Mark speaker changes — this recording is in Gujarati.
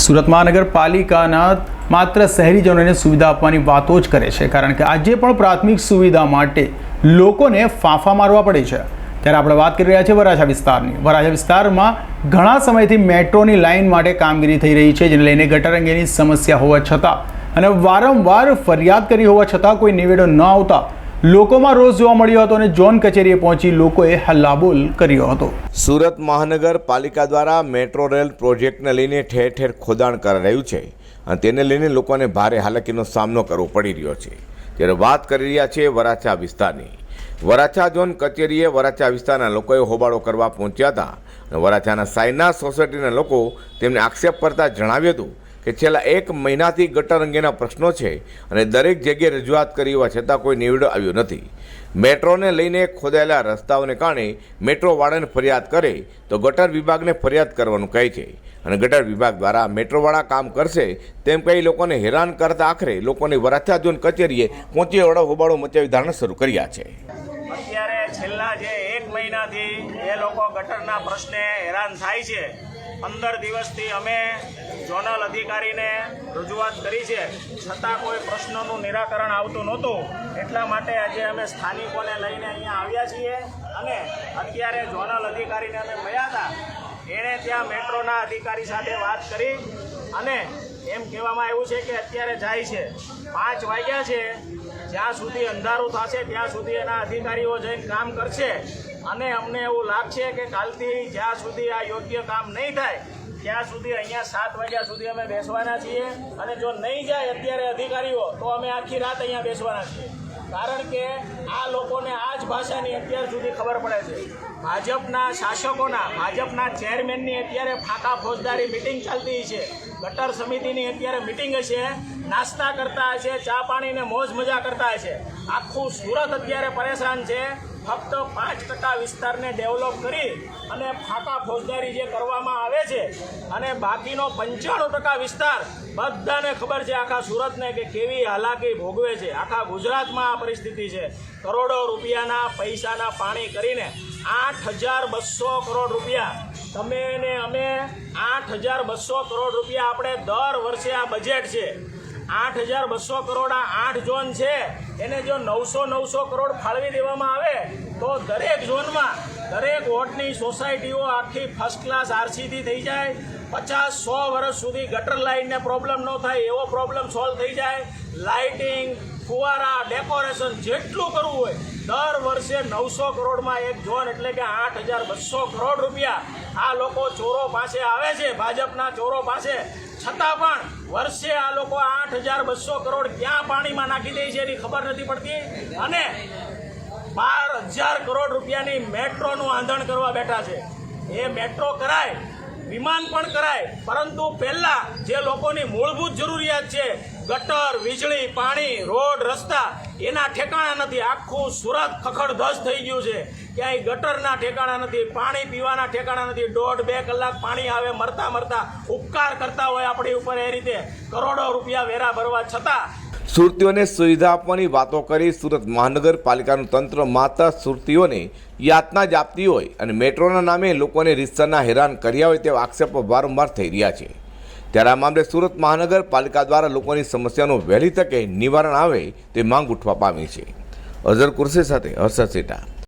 Speaker 1: સુરત મહાનગરપાલિકાના માત્ર શહેરીજનોને સુવિધા આપવાની વાતો જ કરે છે, કારણ કે આજે પણ પ્રાથમિક સુવિધા માટે લોકોને ફાંફા મારવા પડે છે. ત્યારે આપણે વાત કરી રહ્યા છીએ વરાછા વિસ્તારની. વરાછા વિસ્તારમાં ઘણા સમયથી મેટ્રોની લાઇન માટે કામગીરી થઈ રહી છે, જેને લઈને ગટર અંગેની સમસ્યા હોવા છતાં અને વારંવાર ફરિયાદ કરી હોવા છતાં કોઈ નિવેડો ન આવતા લોકોમાં રોષ જોવા મળ્યો હતો અને ઝોન કચેરીએ પહોંચી લોકોએ હલ્લાબોલ કર્યો હતો.
Speaker 2: સુરત મહાનગરપાલિકા દ્વારા મેટ્રો રેલ પ્રોજેક્ટને લઈને ઠેર ઠેર ખોદાણ કરાઈ રહ્યું છે અને તેને લઈને લોકોને ભારે હાલાકીનો સામનો કરવો પડી રહ્યો છે. ત્યારે વાત કરી રહ્યા છે વરાછા વિસ્તારની. વરાછા ઝોન કચેરીએ વરાછા વિસ્તારના લોકોએ હોબાળો કરવા પહોંચ્યા હતા અને વરાછાના સાયના સોસાયટીના લોકો તેમને આક્ષેપ કરતા જણાવ્યું હતું કે છેલ્લા એક મહિનાથી ગટર અંગેના પ્રશ્નો છે અને દરેક જગ્યાએ રજૂઆત કરી હોવા છતાં કોઈ નિવેડો આવ્યો નથી. મેટ્રોને લઈને ખોદાયેલા રસ્તાઓને કારણે મેટ્રોવાળાને ફરિયાદ કરે તો ગટર વિભાગને ફરિયાદ કરવાનું કહે છે. અને ગટર વિભાગ દ્વારા મેટ્રોવાળા કામ કરશે તેમ કહી લોકોને હેરાન કરતા આખરે લોકોની વરાછા કચેરીએ પહોંચી વડો હોબાળો મચાવી ધારણા શરૂ કર્યા છે.
Speaker 3: અત્યારે છેલ્લા જે એક મહિનાથી એ લોકો ગટરના પ્રશ્ને હેરાન થાય છે. પંદર દિવસથી અમે ઝોનલ અધિકારીને રજૂઆત કરી છે. છતાં કોઈ પ્રશ્નોનું નિરાકરણ આવતું નહોતું. એટલા માટે આજે અમે સ્થાનિકોને લઈને અહીંયા આવ્યા છીએ અને અત્યારે ઝોનલ અધિકારીને અમે મળ્યા હતા. એણે ત્યાં મેટ્રોના અધિકારી સાથે વાત કરી અને એમ કહેવામાં આવ્યું છે કે અત્યારે જાય છે. પાંચ વાગ્યા છે. જ્યાં સુધી અંધારું થશે, ત્યાં સુધી એના અધિકારીઓ જઈને કામ કરશે. અને અમને એવું લાગશે કે કાલથી જ્યાં સુધી આ યોગ્ય કામ નહીં થાય, ત્યાં સુધી અહીંયા સાત વાગ્યા સુધી અમે બેસવાના છીએ. અને જો નહીં જાય અત્યારે અધિકારીઓ, તો અમે આખી રાત અહીંયા બેસવાના છીએ. કારણ કે આ લોકોને આ જ ભાષાની અત્યાર સુધી ખબર પડે છે. ભાજપના શાસકોના, ભાજપના ચેરમેનની અત્યારે ફાંકા ફોજદારી મિટિંગ ચાલતી છે. ગટર સમિતિની અત્યારે મિટિંગ હશે, નાસ્તા કરતા હશે, ચા પાણીને મોજ મજા કરતા હશે. આખું સુરત અત્યારે પરેશાન છે. ફક્ત પાંચ ટકા વિસ્તારને ડેવલપ કરી અને ફાંકા ફોજદારી જે કરવામાં આવે છે અને બાકીનો પંચાણું ટકા વિસ્તાર બધાને ખબર છે આખા સુરતને કે કેવી હાલાકી ભોગવે છે. આખા ગુજરાતમાં આ પરિસ્થિતિ છે. કરોડો રૂપિયાના પૈસાના પાણી કરીને આઠ હજાર બસો કરોડ રૂપિયા. તમે ને અમે આઠ હજાર બસો કરોડ રૂપિયા આપણે દર વર્ષે આ બજેટ છે. આઠ હજાર બસો કરોડ આ આઠ ઝોન છે. એને જો નવસો નવસો કરોડ ફાળવી દેવામાં આવે, તો દરેક ઝોનમાં, દરેક વોર્ડની સોસાયટીઓ આખી ફર્સ્ટ ક્લાસ આરસીથી થઈ જાય. પચાસ સો વર્ષ સુધી ગટર લાઇનને પ્રોબ્લેમ ન થાય, એવો પ્રોબ્લેમ સોલ્વ થઈ જાય. લાઇટિંગ ફુવારા ડેકોરેશન જેટલું કરવું હોય દર વર્ષે નવસો કરોડમાં એક ઝોન એટલે કે આઠ હજાર બસો કરોડ રૂપિયા આ લોકો ચોરો પાસે આવે છે, ભાજપના ચોરો પાસે. છતાં પણ વર્ષે આ લોકો આઠ હજાર બસો કરોડ ક્યાં પાણીમાં નાખી દે છે એની ખબર નથી પડતી. અને બાર હજાર કરોડ રૂપિયાની મેટ્રોનું આંધણ કરવા બેઠા છે. એ મેટ્રો કરાય, વિમાન પણ કરાય, પરંતુ પહેલાં જે લોકોની મૂળભૂત જરૂરિયાત છે ગટર, વીજળી, પાણી, રોડ, રસ્તા, એના ઠેકાણા નથી. આખું સુરત ખખડધસ થઈ ગયું છે. ક્યાંય ગટરના ઠેકાણા નથી, પાણી પીવાના ઠેકાણા નથી. દોઢ બે કલાક પાણી આવે, મરતા મરતા ઉપકાર કરતા હોય આપણી ઉપર એ રીતે. કરોડો રૂપિયા વેરા ભરવા છતાં
Speaker 2: સુરતીઓને સુવિધા આપવાની વાતો કરી સુરત મહાનગરપાલિકાનું તંત્ર માત્ર સુરતીઓને યાતના જ આપતી હોય અને મેટ્રોના નામે લોકોને રીતસરના હેરાન કર્યા હોય તેવા આક્ષેપો વારંવાર થઈ રહ્યા છે. ત્યારે આ મામલે સુરત મહાનગરપાલિકા દ્વારા લોકોની સમસ્યાનું વહેલી તકે નિવારણ આવે તે માંગ ઉઠવા પામી છે. અઝર કુરશી સાથે હર્ષદ સેટા.